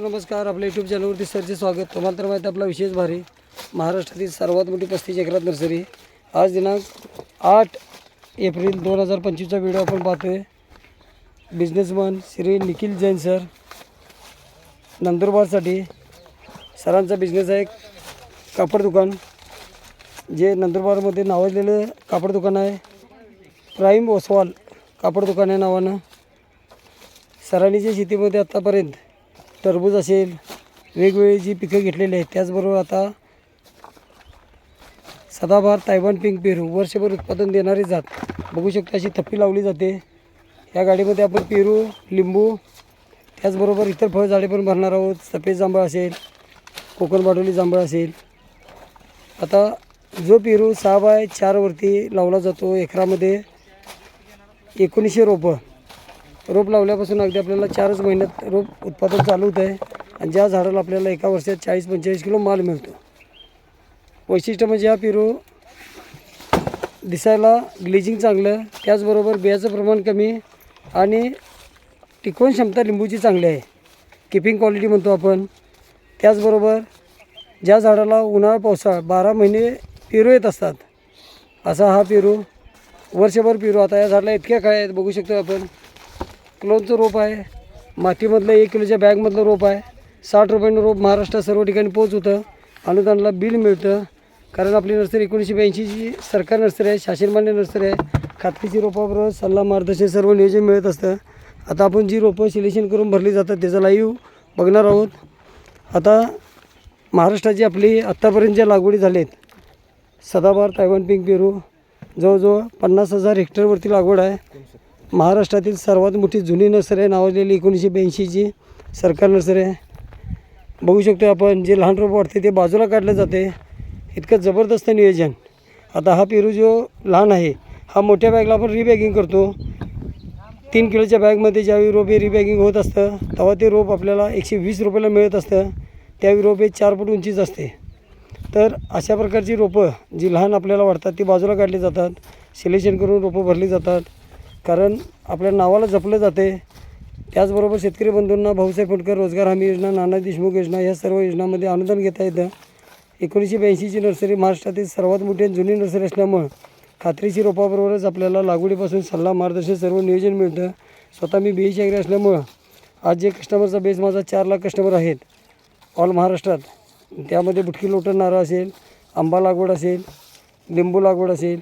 नमस्कार आपल्या यूट्यूब चॅनलवरती सरचे स्वागत. तुम्हाला तर माहिती आपला विशेष भारी महाराष्ट्रातील सर्वात मोठी पस्तीस एकरात नर्सरी. आज दिनांक आठ एप्रिल दोन हजार पंचवीसचा व्हिडिओ आपण पाहतोय. बिझनेसमन श्री निखिल जैन सर नंदुरबारसाठी. सरांचा बिझनेस आहे कापड दुकान जे नंदुरबारमध्ये नावाजलेलं कापड दुकान आहे. प्राईम ओसवाल कापड दुकान आहे नावानं. सरांनी जे शेतीमध्ये आत्तापर्यंत टरबूज असेल वेगवेगळी जी पिकं घेतलेली आहेत त्याचबरोबर आता सदाबहार तायवान पिंक पेरू वर्षभर उत्पादन देणारी जात. बघू शकता अशी थप्पी लावली जाते. या गाडीमध्ये आपण पेरू लिंबू त्याचबरोबर इतर फळझाडे पण भरणार आहोत. सफेद जांभळ असेल कोकण बाडोली जांभळ असेल. आता जो पेरू सहा बाय चारवरती लावला जातो एकरामध्ये एकोणीसशे रोपं. रोप लावल्यापासून अगदी आपल्याला चारच महिन्यात रोप उत्पादन चालू होतं आहे आणि ज्या झाडाला आपल्याला एका वर्षात चाळीस पंचेचाळीस किलो माल मिळतो. वैशिष्ट्य म्हणजे हा पेरू दिसायला ग्लिजिंग चांगलं त्याचबरोबर बियाचं प्रमाण कमी आणि टिकवण क्षमता लिंबूची चांगली आहे. किपिंग क्वालिटी म्हणतो आपण. त्याचबरोबर ज्या झाडाला उन्हाळा पावसाळा बारा महिने पेरू येत असतात असा हा पेरू वर्षभर पेरू. आता या झाडाला इतक्या काय आहेत बघू शकतो आपण. क्लोनचं रोप आहे. मातीमधलं एक किलोच्या बॅगमधलं रोप आहे. साठ रुपयानं रोप महाराष्ट्रात सर्व ठिकाणी पोच होतं अनुदानाला बिल मिळतं. कारण आपली नर्सरी एकोणीसशे ब्याऐंशीची सरकार नर्सरी आहे शासनमान्य नर्सरी आहे. खात्रीची रोपाबरोबर सल्ला मार्गदर्शन सर्व नियोजन मिळत असतं. आता आपण जी रोपं सिलेक्शन करून भरली जातात त्याचा लाईव्ह बघणार आहोत. आता महाराष्ट्राची आपली आत्तापर्यंत ज्या लागवडी झालेत सदाबार तायवान पिंक पेरू जवळजवळ पन्नास हजार हेक्टरवरती लागवड आहे. महाराष्ट्रातील सर्वात मोठी जुनी नर्सरी आहे नावाजलेली एकोणीसशे ब्याऐंशीची. सरकार नर्सरी आहे. बघू शकतो आपण जे लहान रोप वाटते ते बाजूला काढलं जाते. इतकं जबरदस्त नियोजन. आता हा पेरू जो लहान आहे हा मोठ्या बॅगला आपण रिबॅगिंग करतो. तीन किलोच्या बॅगमध्ये ज्यावेळी रोपे रिबॅगिंग होत असतं तेव्हा ते रोप आपल्याला एकशे वीस रुपयाला मिळत असतं. त्यावेळी रोप हे चार फूट उंचीच असते. तर अशा प्रकारची रोपं जी लहान आपल्याला वाटतात ती बाजूला काढली जातात. सिलेक्शन करून रोपं भरली जातात. कारण आपल्या नावाला जपलं जाते. त्याचबरोबर शेतकरी बंधूंना भाऊसाहेब फुटकर रोजगार हमी योजना नाना देशमुख योजना या सर्व योजनांमध्ये अनुदान घेता येतं. एकोणीसशे ब्याऐंशीची नर्सरी महाराष्ट्रातील सर्वात मोठी आणि जुनी नर्सरी असल्यामुळं खात्रीची रोपाबरोबरच आपल्याला लागवडीपासून सल्ला मार्गदर्शन सर्व नियोजन मिळतं. स्वतः मी बी एच असल्यामुळं आज जे कस्टमरचा बेस माझा चार लाख कस्टमर आहेत ऑल महाराष्ट्रात. त्यामध्ये बुटकी लोटण नारळ असेल आंबा लागवड असेल लिंबू लागवड असेल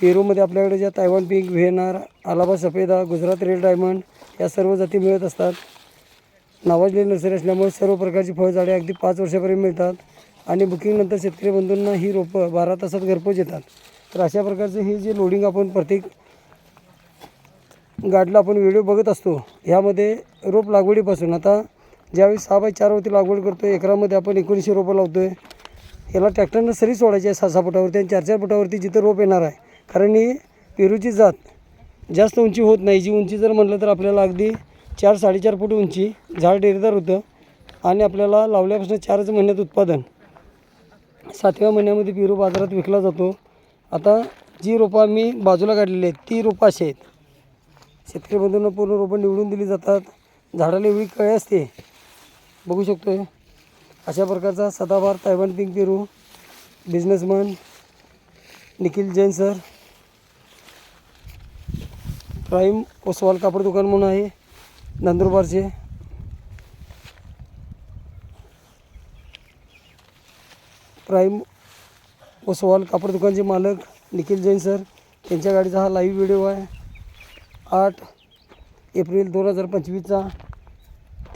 पेरूमध्ये आपल्याकडे ज्या तायवान पिंक व्हेनार आलाबा सफेदा गुजरात रेड डायमंड या सर्व जाती मिळत असतात. नावाजलेली नर्सरी असल्यामुळे सर्व प्रकारची फळझाडे अगदी पाच वर्षापर्यंत मिळतात आणि बुकिंगनंतर शेतकरी बंधूंना ही रोपं बारा तासात घरपोच येतात. तर अशा प्रकारचं हे जे लोडिंग आपण प्रत्येक गाडीला आपण व्हिडिओ बघत असतो ह्यामध्ये रोप लागवडीपासून आता ज्यावेळी सहा बाय चारवरती लागवड करतो एकरामध्ये आपण एकोणीसशे रोपं लावतो आहे याला ट्रॅक्टरनं सरी सोडायची आहे सहा सहा फुटावरती आणि चार चार फुटावरती जिथं रोप येणार आहे कारण ही पेरूची जात जास्त उंची होत नाही. जी उंची जर म्हटलं तर आपल्याला अगदी चार साडेचार फूट उंची झाड डेरेदार होतं आणि आपल्याला लावल्यापासून चारच महिन्यात उत्पादन. सातव्या महिन्यामध्ये पेरू बाजारात विकला जातो. आता जी रोपं मी बाजूला काढलेली आहेत ती रोपं अशी आहेत. शेतकरी बंधूंना पूर्ण रोपं निवडून दिली जातात. झाडाला एवढी कळे असते. बघू शकतो आहे अशा प्रकारचा सदाभार तायवान पिंक पेरू. Businessman Nikhil Jain sir. Prime Oswal कापड दुकान म्हणून आहे. नंदुरबारचे. प्राईम ओसवाल कापड दुकानचे मालक निखिल जैन सर. त्यांच्या गाडीचा हा लाईव्ह व्हिडिओ आहे. आठ एप्रिल दोन हजार पंचवीसचा.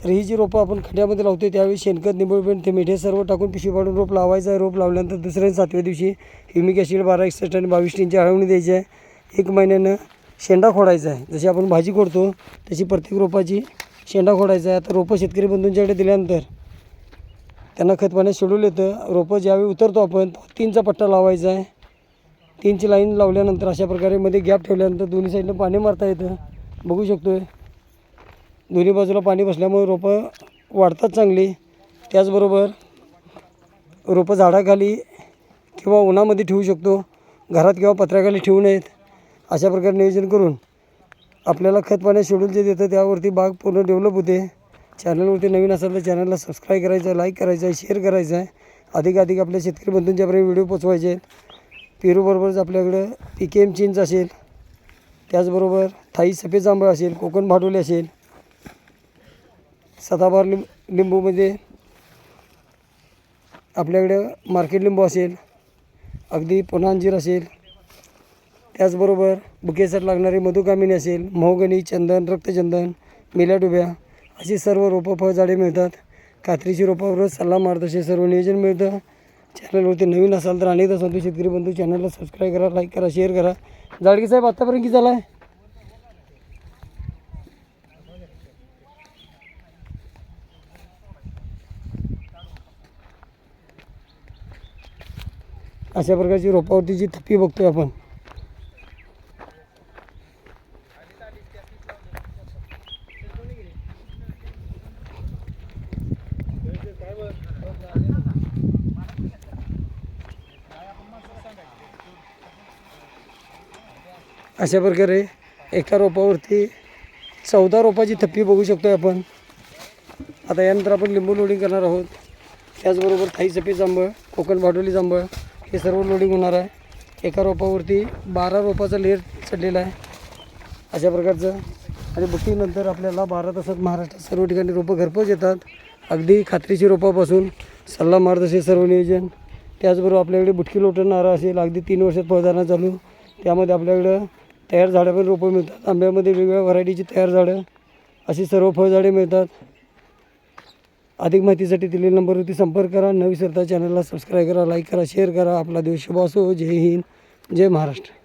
तर ही जी रोपं आपण खड्ड्यामध्ये लावतो त्यावेळी शेणखत निंबळपेंट ते मिठे सर्व टाकून पिशवी पाडून रोप लावायचं आहे. रोप लावल्यानंतर दुसऱ्या सातव्या दिवशी ह्युमिक ॲसिड बारा एकसष्ट आणि बावीस टीनची आळवणी द्यायची आहे. एक महिन्यानं शेंडा खोडायचा आहे. जशी आपण भाजी खोडतो तशी प्रत्येक रोपाची शेंडा खोडायचा आहे. आता रोपं शेतकरी बंधूंच्याकडे दिल्यानंतर त्यांना खत पाण्यात शेड्यूल येतं. रोपं ज्यावेळी उतरतो आपण तीनचा पट्टा लावायचा आहे. तीनची लाईन लावल्यानंतर अशा प्रकारे मध्ये गॅप ठेवल्यानंतर दोन्ही साईडनं पाणी मारता येतं. बघू शकतो आहे दोन्ही बाजूला पाणी बसल्यामुळे रोपं वाढतात चांगली. त्याचबरोबर रोपं झाडाखाली किंवा उन्हामध्ये ठेवू शकतो. घरात किंवा पत्र्याखाली ठेवू नयेत. अशा प्रकारे नियोजन करून आपल्याला खत शेड्यूल जे देतं त्यावरती बाग पूर्ण डेव्हलप होते. चॅनलवरती नवीन असाल तर चॅनलला सबस्क्राईब करायचं आहे लाईक करायचं आहे शेअर करायचं आहे. अधिक अधिक आपल्या शेतकरी बंधूंच्यापर्यंत व्हिडिओ पोचवायचे आहेत. पेरूबरोबरच आपल्याकडं पी के एम चिंच असेल. त्याचबरोबर थाई सफेद जांभळ असेल कोकण भाडोली असेल. सदाबार लिंब लिंबूमध्ये आपल्याकडं मार्केट लिंबू असेल. अगदी पुन्हा अंजीर असेल. त्याचबरोबर बुकेसाठी लागणारी मधुकामिनी असेल महोगनी चंदन रक्तचंदन मेल्या डुब्या अशी सर्व रोपं फळझाडे मिळतात. कात्रीची रोपावर सल्ला मार्गदर्शन सर्व नियोजन मिळतं. चॅनलवरती नवीन असाल तर अनेकदा सांगतो शेतकरी बंधू चॅनलला सबस्क्राईब करा लाईक करा शेअर करा. जाडगे साहेब आत्तापर्यंत किती झाला आहे अशा प्रकारची रोपावरती जी थप्पी बघतोय आपण अशा प्रकारे एका रोपावरती चौदा रोपाची थप्पी बघू शकतो आहे आपण. आता यानंतर आपण लिंबू लोडिंग करणार आहोत. त्याचबरोबर थाई चपी जांभळ कोकण भाडोली जांभळ हे सर्व लोडिंग होणार आहे. एका रोपावरती बारा रोपाचा लेअर चढलेला आहे. अशा प्रकारचं. आणि बुकिंगनंतर आपल्याला बारा तासात महाराष्ट्रात सर्व ठिकाणी रोपं घरपोच येतात. अगदी खात्रीची रोपापासून सल्ला मार्गदर्शन सर्व नियोजन. त्याचबरोबर आपल्याकडे बुटकी लोटणारा असेल अगदी तीन वर्षात फळधारणा चालू. त्यामध्ये आपल्याकडं तयार झाडं पण रोपं मिळतात. आंब्यामध्ये वेगवेगळ्या व्हरायटीची तयार झाडं अशी सर्व फळझाडे मिळतात. अधिक माहितीसाठी दिलेल्या नंबरवरती संपर्क करा. न विसरता चॅनलला सबस्क्राईब करा लाईक करा शेअर करा. आपला दिवस शुभ असो. जय हिंद. जय महाराष्ट्र.